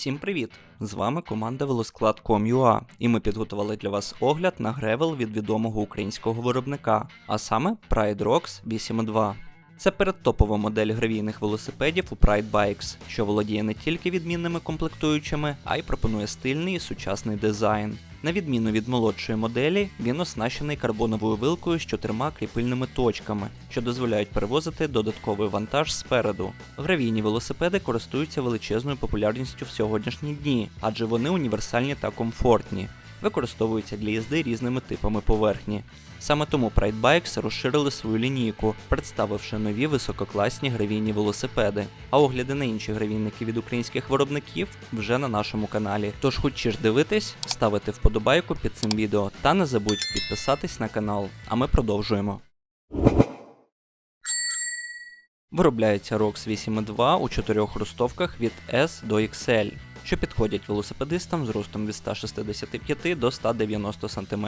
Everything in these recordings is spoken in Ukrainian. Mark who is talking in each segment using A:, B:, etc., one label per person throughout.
A: Всім привіт! З вами команда Велосклад.com.ua і ми підготували для вас огляд на гревел від відомого українського виробника, а саме Pride Rocks 8.2. Це передтопова модель гравійних велосипедів у Pride Bikes, що володіє не тільки відмінними комплектуючими, а й пропонує стильний і сучасний дизайн. На відміну від молодшої моделі, він оснащений карбоновою вилкою з чотирма кріпильними точками, що дозволяють перевозити додатковий вантаж спереду. Гравійні велосипеди користуються величезною популярністю в сьогоднішні дні, адже вони універсальні та комфортні. Використовуються для їзди різними типами поверхні. Саме тому Pride Bikes розширили свою лінійку, представивши нові висококласні гравійні велосипеди. А огляди на інші гравійники від українських виробників вже на нашому каналі. Тож хочеш дивитись, ставити вподобайку під цим відео та не забудь підписатись на канал. А ми продовжуємо. Виробляється ROX 8.2 у чотирьох ростовках від S до XL, що підходять велосипедистам з ростом від 165 до 190 см.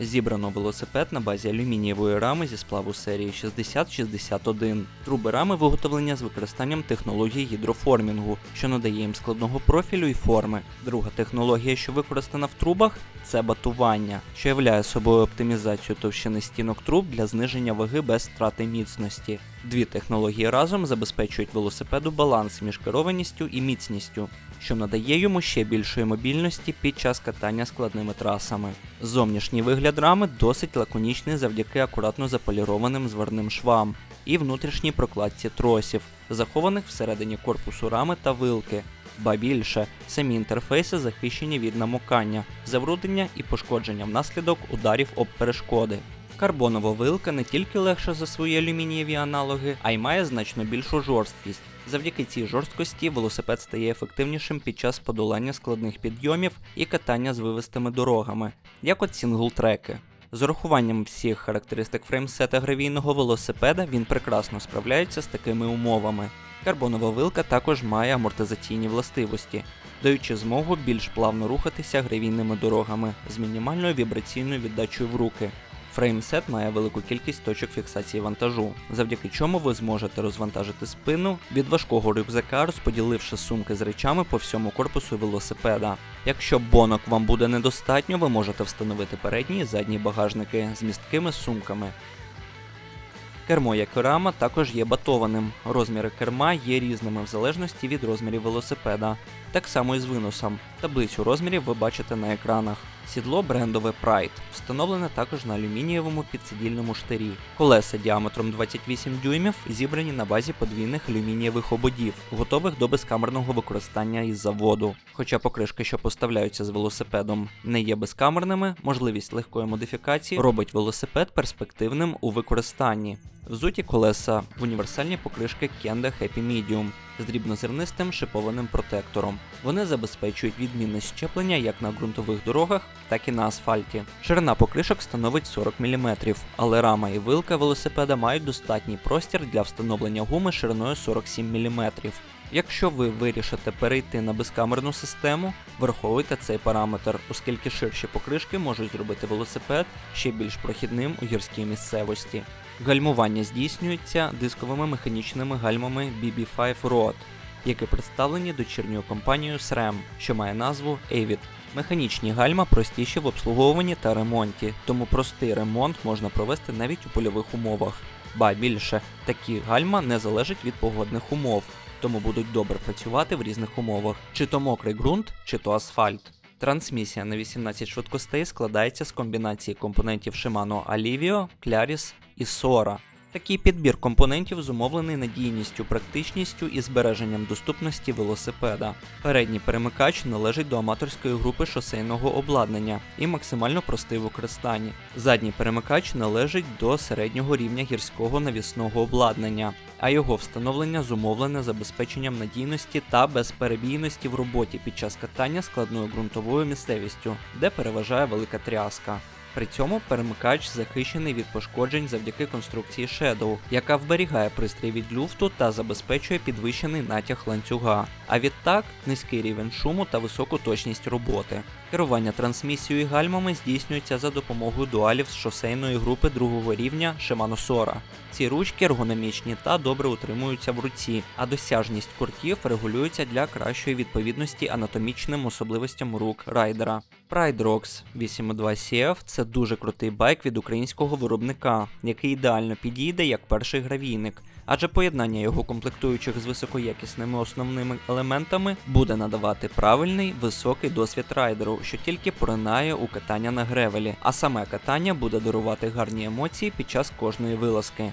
A: Зібрано велосипед на базі алюмінієвої рами зі сплаву серії 6061. Труби рами виготовлення з використанням технології гідроформінгу, що надає їм складного профілю і форми. Друга технологія, що використана в трубах, це батування, що являє собою оптимізацію товщини стінок труб для зниження ваги без втрати міцності. Дві технології разом забезпечують велосипеду баланс між керованістю і міцністю, що надає йому ще більшої мобільності під час катання складними трасами. Зовнішній вигляд рами досить лаконічний завдяки акуратно заполірованим зварним швам і внутрішній прокладці тросів, захованих всередині корпусу рами та вилки. Ба більше, самі інтерфейси захищені від намокання, забруднення і пошкодження внаслідок ударів об перешкоди. Карбонова вилка не тільки легша за свої алюмінієві аналоги, а й має значно більшу жорсткість. Завдяки цій жорсткості велосипед стає ефективнішим під час подолання складних підйомів і катання з вивистими дорогами, як от сінглтреки. З урахуванням всіх характеристик фреймсета гравійного велосипеда він прекрасно справляється з такими умовами. Карбонова вилка також має амортизаційні властивості, даючи змогу більш плавно рухатися гравійними дорогами з мінімальною вібраційною віддачею в руки. Фреймсет має велику кількість точок фіксації вантажу, завдяки чому ви зможете розвантажити спину від важкого рюкзака, розподіливши сумки з речами по всьому корпусу велосипеда. Якщо бонок вам буде недостатньо, ви можете встановити передні і задні багажники з місткими сумками. Кермо як рама також є батованим. Розміри керма є різними в залежності від розмірів велосипеда. Так само і з виносом. Таблицю розмірів ви бачите на екранах. Сідло брендове Pride встановлене також на алюмінієвому підсидільному штирі. Колеса діаметром 28 дюймів зібрані на базі подвійних алюмінієвих ободів, готових до безкамерного використання із заводу. Хоча покришки, що поставляються з велосипедом, не є безкамерними, можливість легкої модифікації робить велосипед перспективним у використанні. Взуті колеса в універсальні покришки Kenda Happy Medium з дрібнозернистим шипованим протектором. Вони забезпечують відмінне щеплення як на ґрунтових дорогах, так і на асфальті. Ширина покришок становить 40 мм, але рама і вилка велосипеда мають достатній простір для встановлення гуми шириною 47 мм. Якщо ви вирішите перейти на безкамерну систему, враховуйте цей параметр, оскільки ширші покришки можуть зробити велосипед ще більш прохідним у гірській місцевості. Гальмування здійснюється дисковими механічними гальмами BB5 Road, які представлені дочірньою компанією SRAM, що має назву Avid. Механічні гальма простіші в обслуговуванні та ремонті, тому простий ремонт можна провести навіть у польових умовах. Ба більше, такі гальма не залежать від погодних умов, тому будуть добре працювати в різних умовах, чи то мокрий ґрунт, чи то асфальт. Трансмісія на 18 швидкостей складається з комбінації компонентів Shimano Alivio, Claris і Sora. Такий підбір компонентів зумовлений надійністю, практичністю і збереженням доступності велосипеда. Передній перемикач належить до аматорської групи шосейного обладнання і максимально простий в використанні. Задній перемикач належить до середнього рівня гірського навісного обладнання, а його встановлення зумовлене забезпеченням надійності та безперебійності в роботі під час катання складною ґрунтовою місцевістю, де переважає велика тряска. При цьому перемикач захищений від пошкоджень завдяки конструкції Shadow, яка вберігає пристрій від люфту та забезпечує підвищений натяг ланцюга. А відтак низький рівень шуму та високу точність роботи. Керування трансмісією і гальмами здійснюється за допомогою дуалів з шосейної групи другого рівня Shimano Sora. Ці ручки ергономічні та добре утримуються в руці, а досяжність курків регулюється для кращої відповідності анатомічним особливостям рук райдера. Pride Rocks 8.2 CF – це дуже крутий байк від українського виробника, який ідеально підійде як перший гравійник, адже поєднання його комплектуючих з високоякісними основними елементами буде надавати правильний високий досвід райдеру, що тільки поринає у катання на гревелі, а саме катання буде дарувати гарні емоції під час кожної вилазки.